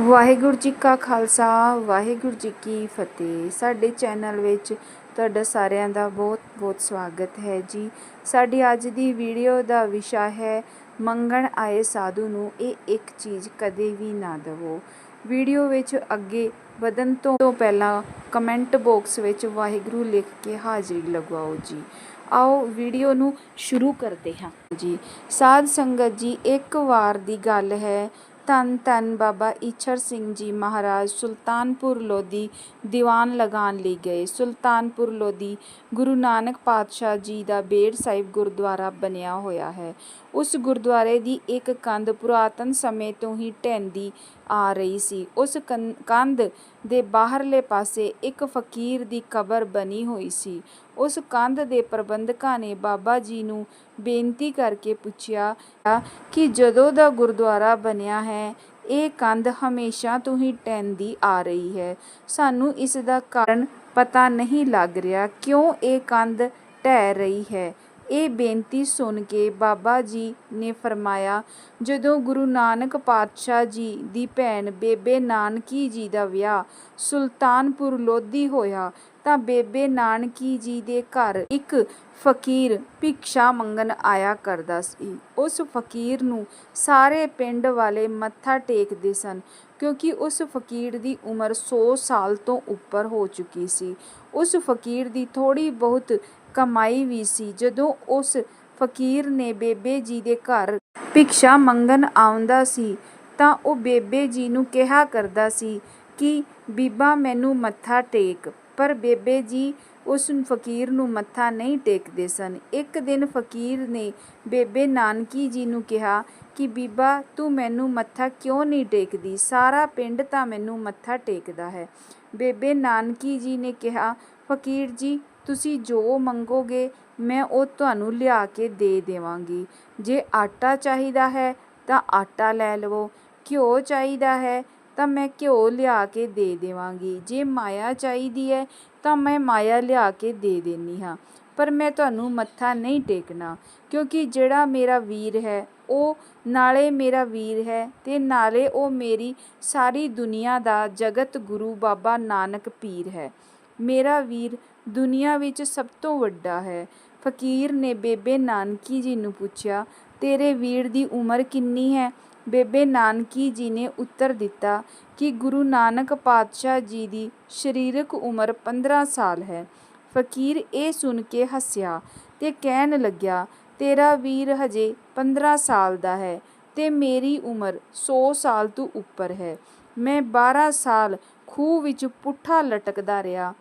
ਵਾਹਿਗੁਰੂ ਜੀ ਕਾ ਖਾਲਸਾ, ਵਾਹਿਗੁਰੂ ਜੀ ਕੀ ਫਤਿਹ। ਸਾਡੇ ਚੈਨਲ ਵਿੱਚ ਤੁਹਾਡਾ ਸਾਰਿਆਂ ਦਾ ਬਹੁਤ ਬਹੁਤ ਸਵਾਗਤ ਹੈ ਜੀ। ਸਾਡੀ ਅੱਜ ਦੀ ਵੀਡੀਓ ਦਾ ਵਿਸ਼ਾ ਹੈ, ਮੰਗਣ ਆਏ ਸਾਧੂ ਨੂੰ ਇਹ ਇੱਕ ਚੀਜ਼ ਕਦੇ ਵੀ ਨਾ ਦਵੋ। ਵੀਡੀਓ ਵਿੱਚ ਅੱਗੇ ਵਧਣ ਤੋਂ ਪਹਿਲਾਂ ਕਮੈਂਟ ਬਾਕਸ ਵਿੱਚ ਵਾਹਿਗੁਰੂ ਲਿਖ ਕੇ ਹਾਜ਼ਰੀ ਲਗਵਾਓ ਜੀ। ਆਓ ਵੀਡੀਓ ਨੂੰ ਸ਼ੁਰੂ ਕਰਦੇ ਹਾਂ ਜੀ। ਸਾਧ ਸੰਗਤ ਜੀ, ਇੱਕ ਵਾਰ ਦੀ ਗੱਲ ਹੈ ਧੰਨ ਧੰਨ ਬਾਬਾ ਈਛਰ ਸਿੰਘ ਜੀ ਮਹਾਰਾਜ ਸੁਲਤਾਨਪੁਰ ਲੋਧੀ ਦੀਵਾਨ ਲਗਾਉਣ ਲਈ ਗਏ। ਸੁਲਤਾਨਪੁਰ ਲੋਧੀ ਗੁਰੂ ਨਾਨਕ ਪਾਤਸ਼ਾਹ ਜੀ ਦਾ ਬੇੜ ਸਾਹਿਬ ਗੁਰਦੁਆਰਾ ਬਣਿਆ ਹੋਇਆ ਹੈ। ਉਸ ਗੁਰਦੁਆਰੇ ਦੀ ਇੱਕ ਕੰਧ ਪੁਰਾਤਨ ਸਮੇਂ ਤੋਂ ਹੀ ਢਹਿੰਦੀ ਆ ਰਹੀ ਸੀ। ਉਸ ਕੰਧ ਦੇ ਬਾਹਰਲੇ ਪਾਸੇ ਇੱਕ ਫਕੀਰ ਦੀ ਕਬਰ ਬਣੀ ਹੋਈ ਸੀ। ਉਸ ਕੰਧ ਦੇ ਪ੍ਰਬੰਧਕਾਂ ਨੇ ਬਾਬਾ ਜੀ ਨੂੰ ਬੇਨਤੀ ਕਰਕੇ ਪੁੱਛਿਆ ਕਿ ਜਦੋਂ ਦਾ ਗੁਰਦੁਆਰਾ ਬਣਿਆ ਹੈ, ਇਹ ਕੰਧ ਹਮੇਸ਼ਾ ਤੋਂ ਹੀ ਟਹਿੰਦੀ ਆ ਰਹੀ ਹੈ। ਸਾਨੂੰ ਇਸ ਦਾ ਕਾਰਨ ਪਤਾ ਨਹੀਂ ਲੱਗ ਰਿਹਾ ਕਿਉਂ ਇਹ ਕੰਧ ਢਹਿ ਰਹੀ ਹੈ। ਇਹ ਬੇਨਤੀ ਸੁਣ ਕੇ ਬਾਬਾ ਜੀ ਨੇ ਫਰਮਾਇਆ, ਜਦੋਂ ਗੁਰੂ ਨਾਨਕ ਪਾਤਸ਼ਾਹ ਜੀ ਦੀ ਭੈਣ ਬੇਬੇ ਨਾਨਕੀ ਜੀ ਦਾ ਵਿਆਹ ਸੁਲਤਾਨਪੁਰ ਲੋਧੀ ਹੋਇਆ ਤਾਂ ਬੇਬੇ ਨਾਨਕੀ ਜੀ ਦੇ ਘਰ ਇੱਕ ਫਕੀਰ ਭਿਕਸ਼ਾ ਮੰਗਣ ਆਇਆ ਕਰਦਾ ਸੀ। ਉਸ ਫਕੀਰ ਨੂੰ ਸਾਰੇ ਪਿੰਡ ਵਾਲੇ ਮੱਥਾ ਟੇਕਦੇ ਸਨ ਕਿਉਂਕਿ ਉਸ ਫਕੀਰ ਦੀ ਉਮਰ 100 ਸਾਲ ਤੋਂ ਉੱਪਰ ਹੋ ਚੁੱਕੀ ਸੀ। ਉਸ ਫਕੀਰ ਦੀ ਥੋੜੀ ਬਹੁਤ ਕਮਾਈ ਵੀ ਸੀ। ਜਦੋਂ ਉਸ ਫਕੀਰ ਨੇ ਬੇਬੇ ਜੀ ਦੇ ਘਰ ਭਿਕਸ਼ਾ ਮੰਗਣ ਆਉਂਦਾ ਸੀ ਤਾਂ ਉਹ ਬੇਬੇ ਜੀ ਨੂੰ ਕਿਹਾ ਕਰਦਾ ਸੀ ਕਿ, ਬੀਬਾ, ਮੈਨੂੰ ਮੱਥਾ ਟੇਕ। ਪਰ ਬੇਬੇ ਜੀ, ਉਸ ਫਕੀਰ ਨੂੰ ਮੱਥਾ ਨਹੀਂ ਟੇਕਦੇ ਸਨ। ਇੱਕ ਦਿਨ ਫਕੀਰ ਨੇ ਬੇਬੇ ਨਾਨਕੀ ਜੀ ਨੂੰ ਕਿਹਾ ਕਿ, ਬੀਬਾ, ਤੂੰ ਮੈਨੂੰ ਮੱਥਾ ਕਿਉਂ ਨਹੀਂ ਟੇਕਦੀ? ਸਾਰਾ ਪਿੰਡ ਤਾਂ ਮੈਨੂੰ ਮੱਥਾ ਟੇਕਦਾ ਹੈ। ਬੇਬੇ ਨਾਨਕੀ ਜੀ ਨੇ ਕਿਹਾ, ਫਕੀਰ ਜੀ, ਤੁਸੀਂ ਜੋ ਮੰਗੋਗੇ, ਮੈਂ ਉਹ ਤੁਹਾਨੂੰ ਲਿਆ ਕੇ ਦੇ ਦੇਵਾਂਗੀ। ਜੇ ਆਟਾ ਚਾਹੀਦਾ ਹੈ ਤਾਂ ਆਟਾ ਲੈ ਲਵੋ, ਘਿਓ ਚਾਹੀਦਾ ਹੈ ਤਾਂ ਮੈਂ ਘਿਓ ਲਿਆ ਕੇ ਦੇ ਦੇਵਾਂਗੀ। ਜੇ ਮਾਇਆ ਚਾਹੀਦੀ ਹੈ, ਤਾਂ ਮੈਂ ਮਾਇਆ ਲਿਆ ਕੇ ਦੇ ਦੇਣੀ ਹਾਂ। ਪਰ ਮੈਂ ਤੁਹਾਨੂੰ ਮੱਥਾ ਨਹੀਂ ਟੇਕਣਾ, ਕਿਉਂਕਿ ਜਿਹੜਾ ਮੇਰਾ ਵੀਰ ਹੈ, ਉਹ ਨਾਲੇ ਮੇਰਾ ਵੀਰ ਹੈ ਤੇ ਨਾਲੇ ਉਹ ਮੇਰੀ ਸਾਰੀ ਦੁਨੀਆ ਦਾ ਜਗਤ ਗੁਰੂ ਬਾਬਾ ਨਾਨਕ ਪੀਰ ਹੈ। ਮੇਰਾ ਵੀਰ ਦੁਨੀਆ ਵਿੱਚ ਸਭ ਤੋਂ ਵੱਡਾ ਹੈ। ਫਕੀਰ ਨੇ ਬੇਬੇ ਨਾਨਕੀ ਜੀ ਨੂੰ ਪੁੱਛਿਆ, ਤੇਰੇ ਵੀਰ ਦੀ ਉਮਰ ਕਿੰਨੀ ਹੈ? ਬੇਬੇ ਨਾਨਕੀ ਜੀ ਨੇ ਉੱਤਰ ਦਿੱਤਾ ਕਿ ਗੁਰੂ ਨਾਨਕ ਪਾਤਸ਼ਾਹ ਜੀ ਦੀ ਸਰੀਰਕ ਉਮਰ 15 ਸਾਲ ਹੈ। ਫਕੀਰ ਇਹ ਸੁਣ ਕੇ ਹੱਸਿਆ ਤੇ ਕਹਿਣ ਲੱਗਿਆ, ਤੇਰਾ ਵੀਰ ਹਜੇ 15 ਸਾਲ ਦਾ ਹੈ ਤੇ ਮੇਰੀ ਉਮਰ ਸੌ ਸਾਲ ਤੋਂ ਉੱਪਰ ਹੈ। ਮੈਂ 12 ਸਾਲ ਖੂਹ ਵਿੱਚ ਪੁੱਠਾ ਲਟਕਦਾ ਰਿਹਾ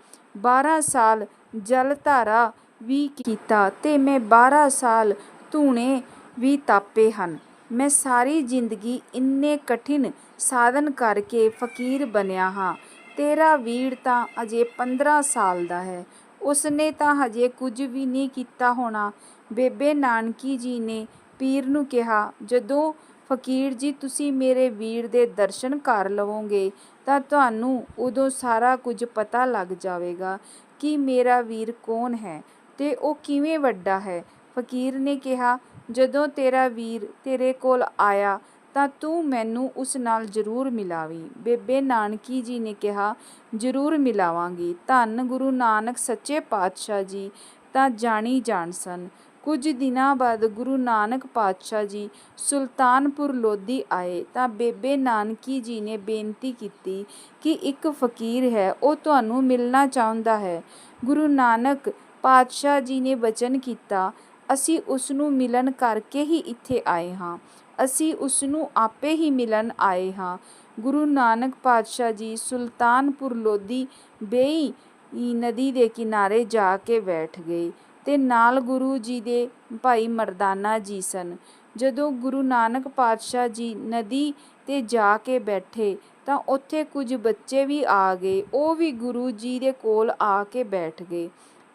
12 ਸਾਲ ਜਲ ਧਾਰਾ ਵੀ ਕੀਤਾ ਤੇ ਮੈਂ 12 ਸਾਲ ਧੂਣੇ ਵੀ ਤਾਪੇ ਹਨ। ਮੈਂ ਸਾਰੀ ਜ਼ਿੰਦਗੀ ਇੰਨੇ ਕਠਿਨ ਸਾਧਨ ਕਰਕੇ ਫਕੀਰ ਬਣਿਆ ਹਾਂ। ਤੇਰਾ ਵੀਰ ਤਾਂ ਅਜੇ 15 ਸਾਲ ਦਾ ਹੈ। ਉਸਨੇ ਤਾਂ ਹਜੇ ਕੁਝ ਵੀ ਨਹੀਂ ਕੀਤਾ ਹੋਣਾ। ਬੇਬੇ ਨਾਨਕੀ ਜੀ ਨੇ ਪੀਰ ਨੂੰ ਕਿਹਾ, ਜਦੋਂ ਫਕੀਰ ਜੀ ਤੁਸੀਂ ਮੇਰੇ ਵੀਰ ਦੇ ਦਰਸ਼ਨ ਕਰ ਲਵੋਗੇ, ਤਾਂ ਤੁਹਾਨੂੰ ਉਦੋਂ ਸਾਰਾ ਕੁਝ ਪਤਾ ਲੱਗ ਜਾਵੇਗਾ ਕਿ ਮੇਰਾ ਵੀਰ ਕੌਣ ਹੈ ਤੇ ਉਹ ਕਿਵੇਂ ਵੱਡਾ ਹੈ। ਫਕੀਰ ਨੇ ਕਿਹਾ ਜਦੋਂ ਤੇਰਾ ਵੀਰ ਤੇਰੇ ਕੋਲ ਆਇਆ ਤਾਂ ਤੂੰ ਮੈਨੂੰ ਉਸ ਨਾਲ ਜ਼ਰੂਰ ਮਿਲਾਵੀਂ। ਬੇਬੇ ਨਾਨਕੀ ਜੀ ਨੇ ਕਿਹਾ, ਜ਼ਰੂਰ ਮਿਲਾਵਾਂਗੀ। ਧੰਨ ਗੁਰੂ ਨਾਨਕ ਸੱਚੇ ਪਾਤਸ਼ਾਹ ਜੀ ਤਾਂ ਜਾਣੀ ਜਾਣ ਸਨ। ਕੁਝ ਦਿਨਾਂ ਬਾਅਦ ਗੁਰੂ ਨਾਨਕ ਪਾਤਸ਼ਾਹ ਜੀ ਸੁਲਤਾਨਪੁਰ ਲੋਧੀ ਆਏ ਤਾਂ ਬੇਬੇ ਨਾਨਕੀ ਜੀ ਨੇ ਬੇਨਤੀ ਕੀਤੀ ਕਿ ਇੱਕ ਫਕੀਰ ਹੈ, ਉਹ ਤੁਹਾਨੂੰ ਮਿਲਣਾ ਚਾਹੁੰਦਾ ਹੈ। ਗੁਰੂ ਨਾਨਕ ਪਾਤਸ਼ਾਹ ਜੀ ਨੇ ਬਚਨ ਕੀਤਾ ਅਸੀਂ ਉਸ ਨੂੰ ਮਿਲਣ ਕਰਕੇ ਹੀ ਇੱਥੇ ਆਏ ਹਾਂ। ਅਸੀਂ ਉਸ ਨੂੰ ਆਪੇ ਹੀ ਮਿਲਣ ਆਏ ਹਾਂ। ਗੁਰੂ ਨਾਨਕ ਪਾਤਸ਼ਾਹ ਜੀ ਸੁਲਤਾਨਪੁਰ ਲੋਧੀ ਬੇਈ ਨਦੀ ਦੇ ਕਿਨਾਰੇ ਜਾ ਕੇ ਬੈਠ ਗਏ ਤੇ ਨਾਲ ਗੁਰੂ ਜੀ ਦੇ ਭਾਈ ਮਰਦਾਨਾ ਜੀ ਸਨ। ਜਦੋਂ ਗੁਰੂ ਨਾਨਕ ਪਾਤਸ਼ਾਹ ਜੀ ਨਦੀ ਤੇ ਜਾ ਕੇ ਬੈਠੇ ਤਾਂ ਉੱਥੇ ਕੁਝ ਬੱਚੇ ਵੀ ਆ ਗਏ। ਉਹ ਵੀ ਗੁਰੂ ਜੀ ਦੇ ਕੋਲ ਆ ਕੇ ਬੈਠ ਗਏ।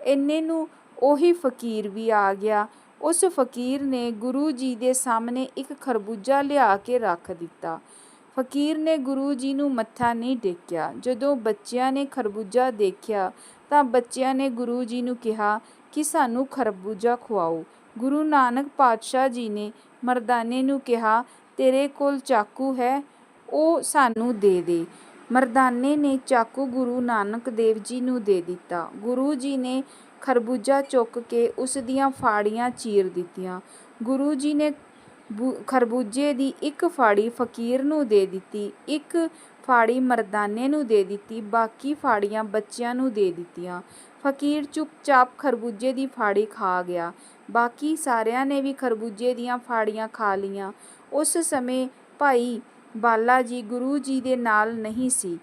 ਇੰਨੇ ਨੂੰ ਉਹੀ ਫਕੀਰ ਵੀ ਆ ਗਿਆ। ਉਸ ਫਕੀਰ ਨੇ ਗੁਰੂ ਜੀ ਦੇ ਸਾਹਮਣੇ ਇੱਕ ਖਰਬੂਜਾ ਲਿਆ ਕੇ ਰੱਖ ਦਿੱਤਾ। ਫਕੀਰ ਨੇ ਗੁਰੂ ਜੀ ਨੂੰ ਮੱਥਾ ਨਹੀਂ ਟੇਕਿਆ। ਜਦੋਂ ਬੱਚਿਆਂ ਨੇ ਖਰਬੂਜਾ ਦੇਖਿਆ, ਤਾਂ ਬੱਚਿਆਂ ਨੇ ਗੁਰੂ ਜੀ ਨੂੰ ਕਿਹਾ ਕਿ ਸਾਨੂੰ ਖਰਬੂਜਾ ਖਵਾਓ। ਗੁਰੂ ਨਾਨਕ ਪਾਤਸ਼ਾਹ ਜੀ ਨੇ ਮਰਦਾਨੇ ਨੂੰ ਕਿਹਾ, ਤੇਰੇ ਕੋਲ ਚਾਕੂ ਹੈ, ਉਹ ਸਾਨੂੰ ਦੇ ਦੇ। ਮਰਦਾਨੇ ਨੇ ਚਾਕੂ ਗੁਰੂ ਨਾਨਕ ਦੇਵ ਜੀ ਨੂੰ ਦੇ ਦਿੱਤਾ। ਗੁਰੂ ਜੀ ਨੇ ਖਰਬੂਜਾ ਚੁੱਕ ਕੇ ਉਸ ਦੀਆਂ ਫਾੜੀਆਂ ਚੀਰ ਦਿੱਤੀਆਂ। ਗੁਰੂ ਜੀ ਨੇ ਬੂ- ਖਰਬੂਜੇ ਦੀ ਇੱਕ ਫਾੜੀ ਫਕੀਰ ਨੂੰ ਦੇ ਦਿੱਤੀ, ਇੱਕ ਫਾੜੀ ਮਰਦਾਨੇ ਨੂੰ ਦੇ ਦਿੱਤੀ, ਬਾਕੀ ਫਾੜੀਆਂ ਬੱਚਿਆਂ ਨੂੰ ਦੇ ਦਿੱਤੀਆਂ। ਫਕੀਰ ਚੁੱਪਚਾਪ ਖਰਬੂਜੇ ਦੀ ਫਾੜੀ ਖਾ ਗਿਆ। ਬਾਕੀ ਸਾਰਿਆਂ ਨੇ ਵੀ ਖਰਬੂਜੇ ਦੀਆਂ ਫਾੜੀਆਂ ਖਾ ਲਈਆਂ। ਉਸ ਸਮੇਂ ਭਾਈ ਬਾਲਾ ਜੀ ਗੁਰੂ ਜੀ ਦੇ ਨਾਲ ਨਹੀਂ ਸੀ।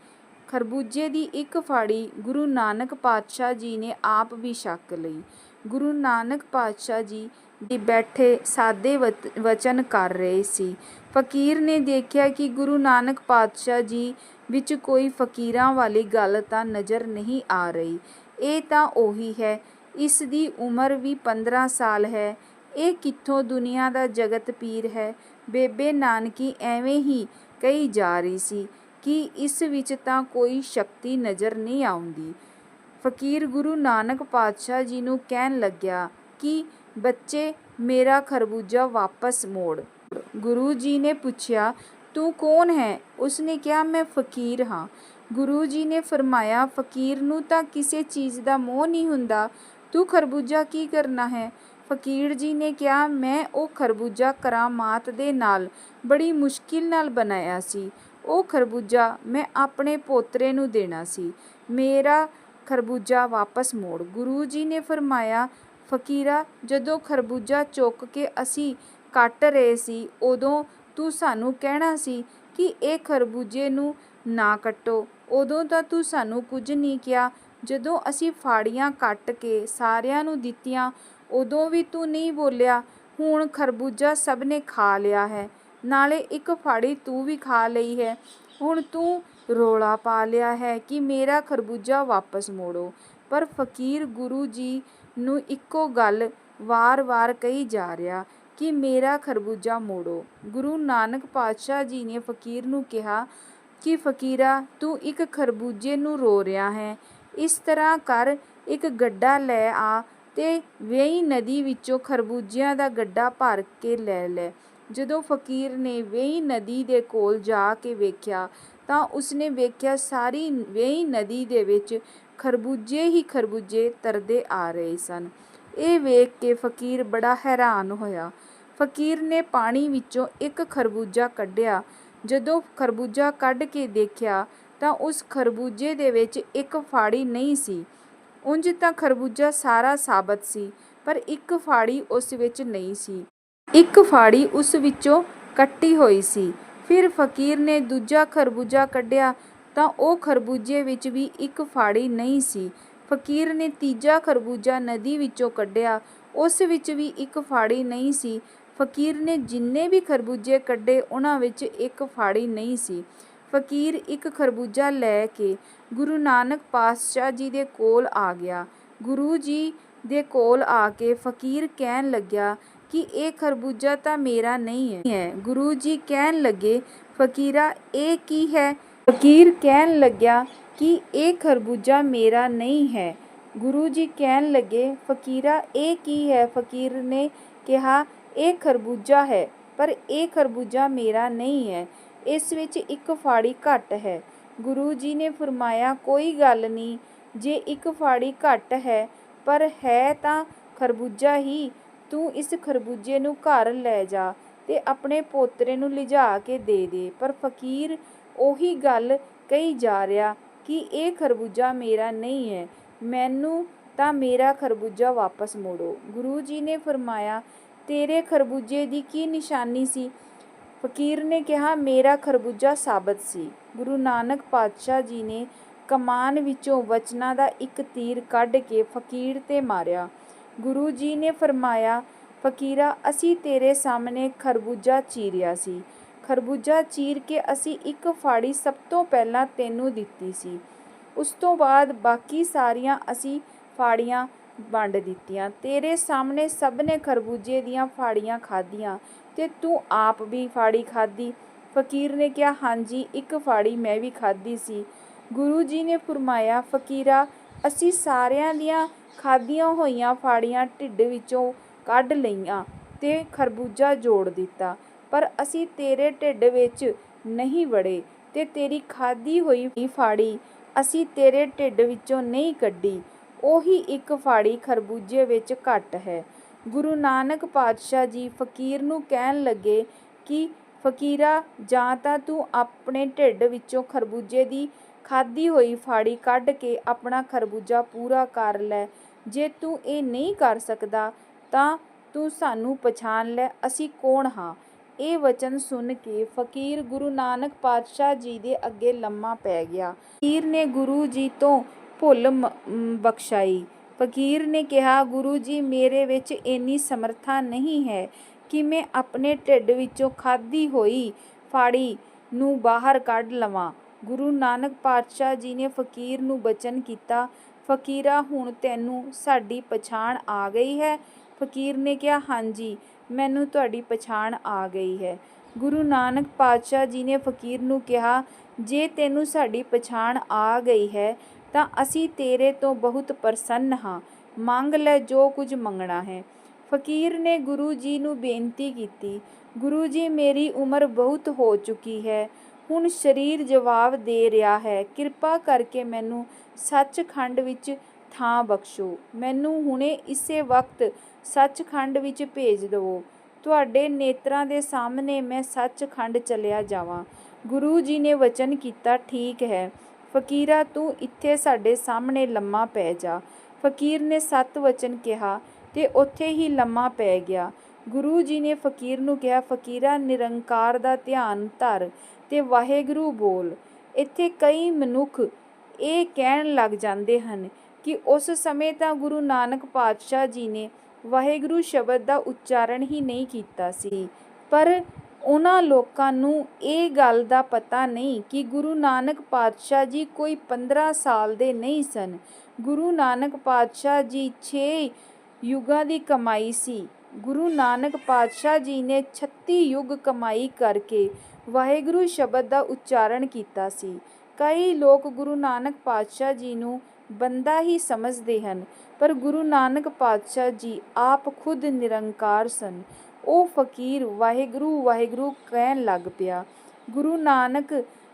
ਖਰਬੂਜੇ ਦੀ ਇੱਕ ਫਾੜੀ ਗੁਰੂ ਨਾਨਕ ਪਾਤਸ਼ਾਹ ਜੀ ਨੇ ਆਪ ਵੀ ਛਕ ਲਈ। ਗੁਰੂ ਨਾਨਕ ਪਾਤਸ਼ਾਹ ਜੀ ਜੀ ਬੈਠੇ ਸਾਦੇ ਵਤ- ਵਚਨ ਕਰ ਰਹੇ ਸੀ। ਫਕੀਰ ਨੇ ਦੇਖਿਆ ਕਿ ਗੁਰੂ ਨਾਨਕ ਪਾਤਸ਼ਾਹ ਜੀ ਵਿੱਚ ਕੋਈ ਫਕੀਰਾਂ ਵਾਲੀ ਗੱਲ ਤਾਂ ਨਜ਼ਰ ਨਹੀਂ ਆ ਰਹੀ। ਇਹ ਤਾਂ ਉਹੀ ਹੈ, ਇਸ ਦੀ ਉਮਰ ਵੀ 15 ਸਾਲ ਹੈ। ਇਹ ਕਿੱਥੋਂ ਦੁਨੀਆ ਦਾ ਜਗਤ ਪੀਰ ਹੈ? ਬੇਬੇ ਨਾਨਕੀ ਐਵੇਂ ਹੀ ਕਹੀ ਜਾ ਰਹੀ ਸੀ। ਕਿ ਇਸ ਵਿੱਚ ਤਾਂ ਕੋਈ ਸ਼ਕਤੀ ਨਜ਼ਰ ਨਹੀਂ ਆਉਂਦੀ। ਫਕੀਰ ਗੁਰੂ ਨਾਨਕ ਪਾਤਸ਼ਾਹ ਜੀ ਨੂੰ ਕਹਿਣ ਲੱਗਿਆ ਕਿ, ਬੱਚੇ, ਮੇਰਾ ਖਰਬੂਜਾ ਵਾਪਸ ਮੋੜ। ਗੁਰੂ ਜੀ ਨੇ ਪੁੱਛਿਆ, ਤੂੰ ਕੌਣ ਹੈ? ਉਸਨੇ ਕਿਹਾ, ਮੈਂ ਫਕੀਰ ਹਾਂ। ਗੁਰੂ ਜੀ ਨੇ ਫਰਮਾਇਆ, ਫਕੀਰ ਨੂੰ ਤਾਂ ਕਿਸੇ ਚੀਜ਼ ਦਾ ਮੋਹ ਨਹੀਂ ਹੁੰਦਾ। ਤੂੰ ਖਰਬੂਜਾ ਕੀ ਕਰਨਾ ਹੈ? ਫਕੀਰ ਜੀ ਨੇ ਕਿਹਾ, ਮੈਂ ਉਹ ਖਰਬੂਜਾ ਕਰਾਮਾਤ ਦੇ ਨਾਲ ਬੜੀ ਮੁਸ਼ਕਿਲ ਨਾਲ ਬਣਾਇਆ ਸੀ। ਉਹ ਖਰਬੂਜਾ ਮੈਂ ਆਪਣੇ ਪੋਤਰੇ ਨੂੰ ਦੇਣਾ ਸੀ। ਮੇਰਾ ਖਰਬੂਜਾ ਵਾਪਸ ਮੋੜ। ਗੁਰੂ ਜੀ ਨੇ ਫਰਮਾਇਆ, ਫਕੀਰਾ, ਜਦੋਂ ਖਰਬੂਜਾ ਚੁੱਕ ਕੇ ਅਸੀਂ ਕੱਟ ਰਹੇ ਸੀ, ਉਦੋਂ ਤੂੰ ਸਾਨੂੰ ਕਹਿਣਾ ਸੀ ਕਿ ਇਹ ਖਰਬੂਜੇ ਨੂੰ ਨਾ ਕੱਟੋ। ਉਦੋਂ ਤਾਂ ਤੂੰ ਸਾਨੂੰ ਕੁਝ ਨਹੀਂ ਕਿਹਾ। ਜਦੋਂ ਅਸੀਂ ਫਾੜੀਆਂ ਕੱਟ ਕੇ ਸਾਰਿਆਂ ਨੂੰ ਦਿੱਤੀਆਂ, ਉਦੋਂ ਵੀ ਤੂੰ ਨਹੀਂ ਬੋਲਿਆ। ਹੁਣ ਖਰਬੂਜਾ ਸਭ ਨੇ ਖਾ ਲਿਆ ਹੈ। ਨਾਲੇ ਇੱਕ ਫਾੜੀ ਤੂੰ ਵੀ ਖਾ ਲਈ ਹੈ। ਹੁਣ ਤੂੰ ਰੋਲਾ ਪਾ ਲਿਆ ਹੈ ਕਿ ਮੇਰਾ ਖਰਬੂਜਾ ਵਾਪਸ ਮੋੜੋ। ਪਰ ਫਕੀਰ ਗੁਰੂ ਜੀ ਨੂੰ ਇੱਕੋ ਗੱਲ ਵਾਰ-ਵਾਰ ਕਹੀ ਜਾ ਰਿਹਾ ਕਿ ਮੇਰਾ ਖਰਬੂਜਾ ਮੋੜੋ। ਗੁਰੂ ਨਾਨਕ ਪਾਤਸ਼ਾਹ ਜੀ ਨੇ ਫਕੀਰ ਨੂੰ ਕਿਹਾ ਕਿ ਫਕੀਰਾ, ਤੂੰ ਇੱਕ ਖਰਬੂਜੇ ਨੂੰ ਰੋ ਰਿਹਾ ਹੈ। ਇਸ ਤਰ੍ਹਾਂ ਕਰ, ਇੱਕ ਗੱਡਾ ਲੈ ਆ ਤੇ ਵੇਈ ਨਦੀ ਵਿੱਚੋਂ ਖਰਬੂਜਿਆਂ ਦਾ ਗੱਡਾ ਭਰ ਕੇ ਲੈ ਲੈ। ਜਦੋਂ ਫਕੀਰ ਨੇ ਵੇਈ ਨਦੀ ਦੇ ਕੋਲ ਜਾ ਕੇ ਵੇਖਿਆ ਤਾਂ ਉਸਨੇ ਵੇਖਿਆ ਸਾਰੀ ਵੇਈ ਨਦੀ ਦੇ ਵਿੱਚ ਖਰਬੂਜੇ ਹੀ ਖਰਬੂਜੇ ਤਰਦੇ ਆ ਰਹੇ ਸਨ। ਇਹ ਵੇਖ ਕੇ ਫਕੀਰ ਬੜਾ ਹੈਰਾਨ ਹੋਇਆ। ਫਕੀਰ ਨੇ ਪਾਣੀ ਵਿੱਚੋਂ ਇੱਕ ਖਰਬੂਜਾ ਕੱਢਿਆ। ਜਦੋਂ ਖਰਬੂਜਾ ਕੱਢ ਕੇ ਦੇਖਿਆ ਤਾਂ ਉਸ ਖਰਬੂਜੇ ਦੇ ਵਿੱਚ ਇੱਕ ਫਾੜੀ ਨਹੀਂ ਸੀ। ਉਂਝ ਤਾਂ ਖਰਬੂਜਾ ਸਾਰਾ ਸਾਬਤ ਸੀ, ਪਰ ਇੱਕ ਫਾੜੀ ਉਸ ਵਿੱਚ ਨਹੀਂ ਸੀ। ਇੱਕ ਫਾੜੀ ਉਸ ਵਿੱਚੋਂ ਕੱਟੀ ਹੋਈ ਸੀ। ਫਿਰ ਫਕੀਰ ਨੇ ਦੂਜਾ ਖਰਬੂਜਾ ਕੱਢਿਆ ਤਾਂ ਉਹ ਖਰਬੂਜੇ ਵਿੱਚ ਵੀ ਇੱਕ ਫਾੜੀ ਨਹੀਂ ਸੀ। ਫਕੀਰ ਨੇ ਤੀਜਾ ਖਰਬੂਜਾ ਨਦੀ ਵਿੱਚੋਂ ਕੱਢਿਆ। ਉਸ ਵਿੱਚ ਵੀ ਇੱਕ ਫਾੜੀ ਨਹੀਂ ਸੀ। ਫਕੀਰ ਨੇ ਜਿੰਨੇ ਵੀ ਖਰਬੂਜੇ ਕੱਢੇ, ਉਹਨਾਂ ਵਿੱਚ ਇੱਕ ਫਾੜੀ ਨਹੀਂ ਸੀ। ਫਕੀਰ ਇੱਕ ਖਰਬੂਜਾ ਲੈ ਕੇ ਗੁਰੂ ਨਾਨਕ ਪਾਤਸ਼ਾਹ ਜੀ ਦੇ ਕੋਲ ਆ ਗਿਆ। ਗੁਰੂ ਜੀ ਦੇ ਕੋਲ ਆ ਕੇ ਫਕੀਰ ਕਹਿਣ ਲੱਗਿਆ ਕਿ ਇਹ ਖਰਬੂਜਾ ਤਾਂ ਮੇਰਾ ਨਹੀਂ ਹੈ। ਗੁਰੂ ਜੀ ਕਹਿਣ ਲੱਗੇ, ਫਕੀਰਾ, ਇਹ ਕੀ ਹੈ? ਫਕੀਰ ਕਹਿਣ ਲੱਗਿਆ ਕਿ ਇਹ ਖਰਬੂਜਾ ਮੇਰਾ ਨਹੀਂ ਹੈ। ਗੁਰੂ ਜੀ ਕਹਿਣ ਲੱਗੇ, ਫਕੀਰਾ, ਇਹ ਕੀ ਹੈ? ਫਕੀਰ ਨੇ ਕਿਹਾ, ਇਹ ਖਰਬੂਜਾ ਹੈ, ਪਰ ਇਹ ਖਰਬੂਜਾ ਮੇਰਾ ਨਹੀਂ ਹੈ। ਇਸ ਵਿੱਚ ਇੱਕ ਫਾੜੀ ਘੱਟ ਹੈ। ਗੁਰੂ ਜੀ ਨੇ ਫਰਮਾਇਆ, ਕੋਈ ਗੱਲ ਨਹੀਂ, ਜੇ ਇੱਕ ਫਾੜੀ ਘੱਟ ਹੈ, ਪਰ ਹੈ ਤਾਂ ਖਰਬੂਜਾ ਹੀ। ਤੂੰ ਇਸ ਖਰਬੂਜੇ ਨੂੰ ਘਰ ਲੈ ਜਾ ਤੇ ਆਪਣੇ ਪੋਤਰੇ ਨੂੰ ਲਿਜਾ ਕੇ ਦੇ ਦੇ। ਪਰ ਫਕੀਰ ਉਹੀ ਗੱਲ ਕਹੀ ਜਾ ਰਿਹਾ ਕਿ ਇਹ ਖਰਬੂਜਾ ਮੇਰਾ ਨਹੀਂ ਹੈ, ਮੈਨੂੰ ਤਾਂ ਮੇਰਾ ਖਰਬੂਜਾ ਵਾਪਸ ਮੋੜੋ। ਗੁਰੂ ਜੀ ਨੇ ਫਰਮਾਇਆ, ਤੇਰੇ ਖਰਬੂਜੇ ਦੀ ਕੀ ਨਿਸ਼ਾਨੀ ਸੀ? ਫਕੀਰ ਨੇ ਕਿਹਾ, ਮੇਰਾ ਖਰਬੂਜਾ ਸਾਬਤ ਸੀ। ਗੁਰੂ ਨਾਨਕ ਪਾਤਸ਼ਾਹ ਜੀ ਨੇ ਕਮਾਨ ਵਿੱਚੋਂ ਵਚਨਾਂ ਦਾ ਇੱਕ ਤੀਰ ਕੱਢ ਕੇ ਫਕੀਰ ਤੇ ਮਾਰਿਆ। ਗੁਰੂ ਜੀ ਨੇ ਫਰਮਾਇਆ, ਫਕੀਰਾ, ਅਸੀਂ ਤੇਰੇ ਸਾਹਮਣੇ ਖਰਬੂਜਾ ਚੀਰਿਆ ਸੀ। ਖਰਬੂਜਾ ਚੀਰ ਕੇ ਅਸੀਂ ਇੱਕ ਫਾੜੀ ਸਭ ਤੋਂ ਪਹਿਲਾਂ ਤੈਨੂੰ ਦਿੱਤੀ ਸੀ। ਉਸ ਤੋਂ ਬਾਅਦ ਬਾਕੀ ਸਾਰੀਆਂ ਅਸੀਂ ਫਾੜੀਆਂ ਵੰਡ ਦਿੱਤੀਆਂ। ਤੇਰੇ ਸਾਹਮਣੇ ਸਭ ਨੇ ਖਰਬੂਜੇ ਦੀਆਂ ਫਾੜੀਆਂ ਖਾਧੀਆਂ ਤੇ ਤੂੰ ਆਪ ਵੀ ਫਾੜੀ ਖਾਧੀ। ਫਕੀਰ ਨੇ ਕਿਹਾ, ਹਾਂਜੀ, ਇੱਕ ਫਾੜੀ ਮੈਂ ਵੀ ਖਾਧੀ ਸੀ। ਗੁਰੂ ਜੀ ਨੇ ਫਰਮਾਇਆ, ਫਕੀਰਾ, ਅਸੀਂ ਸਾਰਿਆਂ ਦੀਆਂ ਖਾਧੀਆਂ ਹੋਈਆਂ ਫਾੜੀਆਂ ਢਿੱਡ ਵਿੱਚੋਂ ਕੱਢ ਲਈਆਂ ਤੇ ਖਰਬੂਜਾ ਜੋੜ ਦਿੱਤਾ। ਪਰ ਅਸੀਂ ਤੇਰੇ ਢਿੱਡ ਵਿੱਚ ਨਹੀਂ ਵੜੇ ਤੇ ਤੇਰੀ ਖਾਧੀ ਹੋਈ ਫਾੜੀ ਅਸੀਂ ਤੇਰੇ ਢਿੱਡ ਵਿੱਚੋਂ ਨਹੀਂ ਕੱਢੀ। ਉਹੀ ਇੱਕ ਫਾੜੀ ਖਰਬੂਜੇ ਵਿੱਚ ਘੱਟ ਹੈ। ਗੁਰੂ ਨਾਨਕ ਪਾਤਸ਼ਾਹ ਜੀ ਫਕੀਰ ਨੂੰ ਕਹਿਣ ਲੱਗੇ ਕਿ, ਫਕੀਰਾ, ਜਾਂ ਤਾਂ ਤੂੰ ਆਪਣੇ ਢਿੱਡ ਵਿੱਚੋਂ ਖਰਬੂਜੇ ਦੀ ਖਾਧੀ ਹੋਈ ਫਾੜੀ ਕੱਢ ਕੇ ਆਪਣਾ ਖਰਬੂਜਾ ਪੂਰਾ ਕਰ ਲੈ ਜੇ ਤੂੰ ਇਹ ਨਹੀਂ ਕਰ ਸਕਦਾ, ਤਾਂ ਤੂੰ ਸਾਨੂੰ ਪਛਾਣ ਲੈ, ਅਸੀਂ ਕੌਣ ਹਾਂ? ਇਹ ਵਚਨ ਸੁਣ ਕੇ ਫਕੀਰ ਗੁਰੂ ਨਾਨਕ ਪਾਤਸ਼ਾਹ ਜੀ ਦੇ ਅੱਗੇ ਲੰਮਾ ਪੈ ਗਿਆ। ਫਕੀਰ ਨੇ ਗੁਰੂ ਜੀ ਤੋਂ ਭੁੱਲ ਬਖਸ਼ਾਈ। ਫਕੀਰ ਨੇ ਕਿਹਾ, ਗੁਰੂ ਜੀ, ਮੇਰੇ ਵਿੱਚ ਇੰਨੀ ਸਮਰੱਥਾ ਨਹੀਂ ਹੈ ਕਿ ਮੈਂ ਆਪਣੇ ਢਿੱਡ ਵਿੱਚੋਂ ਖਾਦੀ ਹੋਈ ਫਾੜੀ ਨੂੰ ਬਾਹਰ ਕੱਢ ਲਵਾਂ। ਗੁਰੂ ਨਾਨਕ ਪਾਤਸ਼ਾਹ ਜੀ ਨੇ ਫਕੀਰ ਨੂੰ ਬਚਨ ਕੀਤਾ। ਫਕੀਰਾ, ਹੁਣ ਤੈਨੂੰ ਸਾਡੀ ਪਛਾਣ ਆ ਗਈ ਹੈ। ਫਕੀਰ ਨੇ ਕਿਹਾ, ਹਾਂਜੀ, ਮੈਨੂੰ ਤੁਹਾਡੀ ਪਛਾਣ ਆ ਗਈ ਹੈ। ਗੁਰੂ ਨਾਨਕ ਪਾਤਸ਼ਾਹ ਜੀ ਨੇ ਫਕੀਰ ਨੂੰ ਕਿਹਾ, ਜੇ ਤੈਨੂੰ ਸਾਡੀ ਪਛਾਣ ਆ ਗਈ ਹੈ, ਤਾਂ ਅਸੀਂ ਤੇਰੇ ਤੋਂ ਬਹੁਤ ਪ੍ਰਸੰਨ ਹਾਂ। ਮੰਗ ਲੈ ਜੋ ਕੁਝ ਮੰਗਣਾ ਹੈ। ਫਕੀਰ ਨੇ ਗੁਰੂ ਜੀ ਨੂੰ ਬੇਨਤੀ ਕੀਤੀ, ਗੁਰੂ ਜੀ, ਮੇਰੀ ਉਮਰ ਬਹੁਤ ਹੋ ਚੁੱਕੀ ਹੈ। ਹੁਣ ਸਰੀਰ ਜਵਾਬ ਦੇ ਰਿਹਾ ਹੈ, ਕਿਰਪਾ ਕਰਕੇ ਮੈਨੂੰ ਸੱਚਖੰਡ ਵਿੱਚ ਥਾਂ ਬਖਸ਼ੋ। ਮੈਨੂੰ ਹੁਣੇ ਇਸੇ ਵਕਤ ਸੱਚਖੰਡ ਵਿੱਚ ਭੇਜ ਦਿਵੋ। ਤੁਹਾਡੇ ਨੇਤਰਾਂ ਦੇ ਸਾਹਮਣੇ ਮੈਂ ਸੱਚਖੰਡ ਚਲਿਆ ਜਾਵਾਂ। ਗੁਰੂ ਜੀ ਨੇ ਵਚਨ ਕੀਤਾ, ਠੀਕ ਹੈ। ਫਕੀਰਾ, ਤੂੰ ਇੱਥੇ ਸਾਡੇ ਸਾਹਮਣੇ ਲੰਮਾ ਪੈ ਜਾ। ਫਕੀਰ ਨੇ ਸੱਤ ਵਚਨ ਕਿਹਾ ਤੇ ਉੱਥੇ ਹੀ ਲੰਮਾ ਪੈ ਗਿਆ। ਗੁਰੂ ਜੀ ਨੇ ਫਕੀਰ ਨੂੰ ਕਿਹਾ, ਫਕੀਰਾ, ਨਿਰੰਕਾਰ ਦਾ ਧਿਆਨ ਧਰ ਤੇ ਵਾਹਿਗੁਰੂ ਬੋਲ। ਇੱਥੇ ਕਈ ਮਨੁੱਖ ਇਹ ਕਹਿਣ ਲੱਗ ਜਾਂਦੇ ਹਨ ਕਿ ਉਸ ਸਮੇਂ ਤਾਂ ਗੁਰੂ ਨਾਨਕ ਪਾਤਸ਼ਾਹ ਜੀ ਨੇ ਵਾਹਿਗੁਰੂ ਸ਼ਬਦ ਦਾ ਉਚਾਰਨ ਹੀ ਨਹੀਂ ਕੀਤਾ ਸੀ। ਪਰ ਉਹਨਾਂ ਲੋਕਾਂ ਨੂੰ ਇਹ ਗੱਲ ਦਾ ਪਤਾ ਨਹੀਂ ਕਿ ਗੁਰੂ ਨਾਨਕ ਪਾਤਸ਼ਾਹ ਜੀ ਕੋਈ 15 ਸਾਲ ਦੇ ਨਹੀਂ ਸਨ। ਗੁਰੂ ਨਾਨਕ ਪਾਤਸ਼ਾਹ ਜੀ 6 ਯੁਗਾਂ ਦੀ ਕਮਾਈ ਸੀ। ਗੁਰੂ ਨਾਨਕ ਪਾਤਸ਼ਾਹ ਜੀ ਨੇ 36 ਯੁੱਗ ਕਮਾਈ ਕਰਕੇ ਵਾਹਿਗੁਰੂ ਸ਼ਬਦ ਦਾ ਉਚਾਰਨ ਕੀਤਾ ਸੀ। ਕਈ ਲੋਕ ਗੁਰੂ ਨਾਨਕ ਪਾਤਸ਼ਾਹ ਜੀ ਨੂੰ ਬੰਦਾ ਹੀ ਸਮਝਦੇ ਹਨ, ਪਰ ਗੁਰੂ ਨਾਨਕ ਪਾਤਸ਼ਾਹ ਜੀ ਆਪ ਖੁਦ ਨਿਰੰਕਾਰ ਸਨ। ਉਹ ਫਕੀਰ ਵਾਹਿਗੁਰੂ ਵਾਹਿਗੁਰੂ ਕਹਿਣ ਲੱਗ ਪਿਆ, ਗੁਰੂ ਨਾਨਕ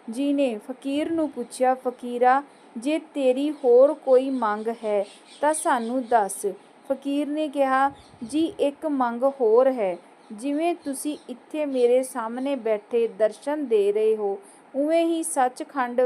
ਜੀ ਨੇ ਫਕੀਰ ਨੂੰ ਪੁੱਛਿਆ, ਫਕੀਰਾ, ਜੇ ਤੇਰੀ ਹੋਰ ਕੋਈ ਮੰਗ ਹੈ ਤਾਂ ਸਾਨੂੰ ਦੱਸ। ਫਕੀਰ ਨੇ ਕਿਹਾ, ਜੀ, ਇੱਕ ਮੰਗ ਹੋਰ ਹੈ। ਜਿਵੇਂ ਤੁਸੀਂ ਇੱਥੇ ਮੇਰੇ ਸਾਹਮਣੇ ਬੈਠੇ ਦਰਸ਼ਨ ਦੇ ਰਹੇ ਹੋ, ਉਵੇਂ ਹੀ ਸੱਚਖੰਡ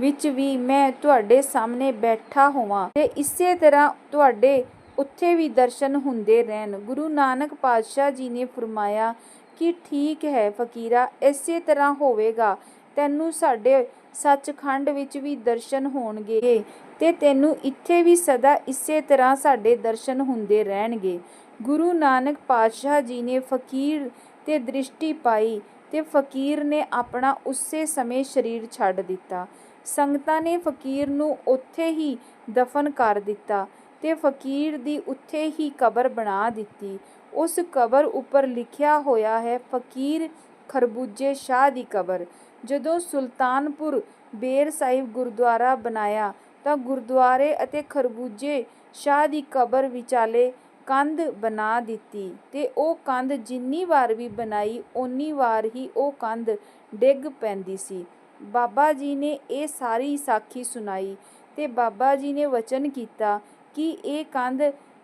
ਵਿੱਚ ਵੀ ਮੈਂ ਤੁਹਾਡੇ ਸਾਹਮਣੇ ਬੈਠਾ ਹੋਵਾਂ ਤੇ ਇਸੇ ਤਰ੍ਹਾਂ ਤੁਹਾਡੇ ਉੱਥੇ ਵੀ ਦਰਸ਼ਨ ਹੁੰਦੇ ਰਹਿਣ। ਗੁਰੂ ਨਾਨਕ ਪਾਤਸ਼ਾਹ ਜੀ ਨੇ ਫਰਮਾਇਆ ਕਿ ਠੀਕ ਹੈ ਫਕੀਰਾ, ਇਸੇ ਤਰ੍ਹਾਂ ਹੋਵੇਗਾ। ਤੈਨੂੰ ਸਾਡੇ ਸੱਚਖੰਡ ਵਿੱਚ ਵੀ ਦਰਸ਼ਨ ਹੋਣਗੇ ਤੇ ਤੈਨੂੰ ਇੱਥੇ ਵੀ ਸਦਾ ਇਸੇ ਤਰ੍ਹਾਂ ਸਾਡੇ ਦਰਸ਼ਨ ਹੁੰਦੇ ਰਹਿਣਗੇ। ਗੁਰੂ ਨਾਨਕ ਪਾਤਸ਼ਾਹ ਜੀ ਨੇ ਫਕੀਰ ਤੇ ਦ੍ਰਿਸ਼ਟੀ ਪਾਈ ਤੇ ਫਕੀਰ ਨੇ ਆਪਣਾ ਉਸੇ ਸਮੇਂ ਸਰੀਰ ਛੱਡ ਦਿੱਤਾ। ਸੰਗਤਾਂ ਨੇ ਫਕੀਰ ਨੂੰ ਉੱਥੇ ਹੀ ਦਫਨ ਕਰ ਦਿੱਤਾ ਤੇ ਫਕੀਰ ਦੀ ਉੱਥੇ ਹੀ ਕਬਰ ਬਣਾ ਦਿੱਤੀ। ਉਸ ਕਬਰ ਉੱਪਰ ਲਿਖਿਆ ਹੋਇਆ ਹੈ, ਫਕੀਰ ਖਰਬੂਜੇ ਸ਼ਾਹ ਦੀ ਕਬਰ। ਜਦੋਂ ਸੁਲਤਾਨਪੁਰ ਬੇਰ ਸਾਹਿਬ ਗੁਰਦੁਆਰਾ ਬਣਾਇਆ ਤਾਂ ਗੁਰਦੁਆਰੇ ਅਤੇ ਖਰਬੂਜੇ ਸ਼ਾਹ ਦੀ ਕਬਰ ਵਿਚਾਲੇ ਕੰਧ ਬਣਾ ਦਿੱਤੀ ਤੇ ਉਹ ਕੰਧ ਜਿੰਨੀ ਵਾਰ ਵੀ ਬਣਾਈ, ਓਨੀ ਵਾਰ ਹੀ ਉਹ ਕੰਧ ਡਿੱਗ ਪੈਂਦੀ ਸੀ। ਬਾਬਾ ਜੀ ਨੇ ਇਹ ਸਾਰੀ ਸਾਖੀ ਸੁਣਾਈ ਤੇ ਬਾਬਾ ਜੀ ਨੇ ਵਚਨ ਕੀਤਾ ਕਿ ਇਹ ਕੰਧ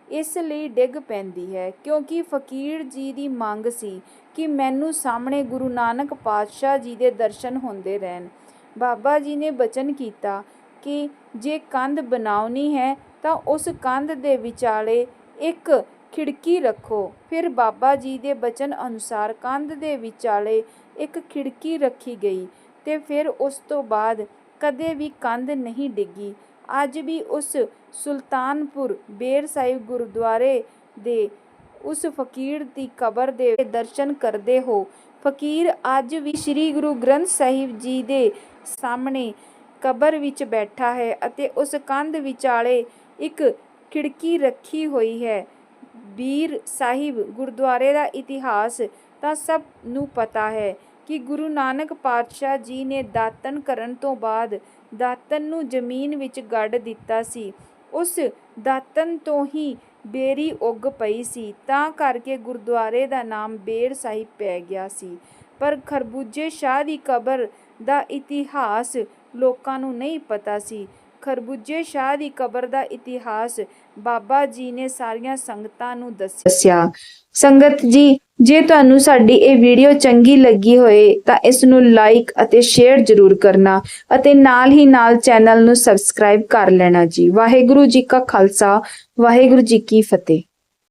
ਇਸ ਲਈ ਡਿੱਗ ਪੈਂਦੀ ਹੈ ਕਿਉਂਕਿ ਫਕੀਰ ਜੀ ਦੀ ਮੰਗ ਸੀ ਕਿ ਮੈਨੂੰ ਸਾਹਮਣੇ ਗੁਰੂ ਨਾਨਕ ਪਾਤਸ਼ਾਹ ਜੀ ਦੇ ਦਰਸ਼ਨ ਹੁੰਦੇ ਰਹਿਣ। ਬਾਬਾ ਜੀ ਨੇ ਬਚਨ ਕੀਤਾ ਕਿ ਜੇ ਕੰਧ ਬਣਾਉਣੀ ਹੈ ਤਾਂ ਉਸ ਕੰਧ ਦੇ ਵਿਚਾਲੇ ਇੱਕ ਖਿੜਕੀ ਰੱਖੋ। ਫਿਰ ਬਾਬਾ ਜੀ ਦੇ ਬਚਨ ਅਨੁਸਾਰ ਕੰਧ ਦੇ ਵਿਚਾਲੇ ਇੱਕ ਖਿੜਕੀ ਰੱਖੀ ਗਈ ਤੇ ਫਿਰ ਉਸ ਤੋਂ ਬਾਅਦ ਕਦੇ ਵੀ ਕੰਧ ਨਹੀਂ ਡਿੱਗੀ। ਅੱਜ ਵੀ ਉਸ ਸੁਲਤਾਨਪੁਰ ਬੇਰ ਸਾਹਿਬ ਗੁਰਦੁਆਰੇ ਦੇ ਉਸ ਫਕੀਰ ਦੀ ਕਬਰ ਦੇ ਦਰਸ਼ਨ ਕਰਦੇ ਹੋ। ਫਕੀਰ ਅੱਜ ਵੀ ਸ੍ਰੀ ਗੁਰੂ ਗ੍ਰੰਥ ਸਾਹਿਬ ਜੀ ਦੇ ਸਾਹਮਣੇ ਕਬਰ ਵਿੱਚ ਬੈਠਾ ਹੈ ਅਤੇ ਉਸ ਕੰਧ ਵਿਚਾਲੇ ਇੱਕ ਖਿੜਕੀ ਰੱਖੀ ਹੋਈ ਹੈ। ਬੀਰ ਸਾਹਿਬ ਗੁਰਦੁਆਰੇ ਦਾ ਇਤਿਹਾਸ ਤਾਂ ਸਭ ਨੂੰ ਪਤਾ ਹੈ ਕਿ ਗੁਰੂ ਨਾਨਕ ਪਾਤਸ਼ਾਹ ਜੀ ਨੇ ਦਾਤਨ ਕਰਨ ਤੋਂ ਬਾਅਦ ਦਾਤਨ ਨੂੰ ਜ਼ਮੀਨ ਵਿੱਚ ਗੱਡ ਦਿੱਤਾ ਸੀ। ਉਸ ਦਾਤਨ ਤੋਂ ਹੀ ਬੇਰੀ ਉੱਗ ਪਈ ਸੀ, ਤਾਂ ਕਰਕੇ ਗੁਰਦੁਆਰੇ ਦਾ ਨਾਮ ਬੇਰ ਸਾਹਿਬ ਪੈ ਗਿਆ ਸੀ। ਪਰ ਖਰਬੂਜੇ ਸ਼ਾਹ ਦੀ ਕਬਰ ਦਾ ਇਤਿਹਾਸ ਲੋਕਾਂ ਨੂੰ ਨਹੀਂ ਪਤਾ ਸੀ। ਖਰਬੂਜੇ ਸ਼ਾਹ ਦੀ ਕਬਰ ਦਾ ਇਤਿਹਾਸ ਬਾਬਾ ਜੀ ਨੇ ਸਾਰੀਆਂ ਸੰਗਤਾਂ ਨੂੰ ਦੱਸਿਆ। ਸੰਗਤ ਜੀ ਜੇ ਤੁਹਾਨੂੰ ਸਾਡੀ ਇਹ ਵੀਡੀਓ ਚੰਗੀ ਲੱਗੀ ਹੋਏ ਤਾਂ ਇਸ ਨੂੰ ਲਾਈਕ ਅਤੇ ਸ਼ੇਅਰ ਜ਼ਰੂਰ ਕਰਨਾ ਅਤੇ ਨਾਲ ਹੀ ਨਾਲ ਚੈਨਲ ਨੂੰ ਸਬਸਕ੍ਰਾਈਬ ਕਰ ਲੈਣਾ ਜੀ। ਵਾਹਿਗੁਰੂ ਜੀ ਕਾ ਖਾਲਸਾ, ਵਾਹਿਗੁਰੂ ਜੀ ਕੀ ਫਤਿਹ।